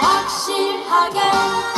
확실하게.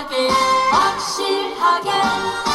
확실하게 확실하게.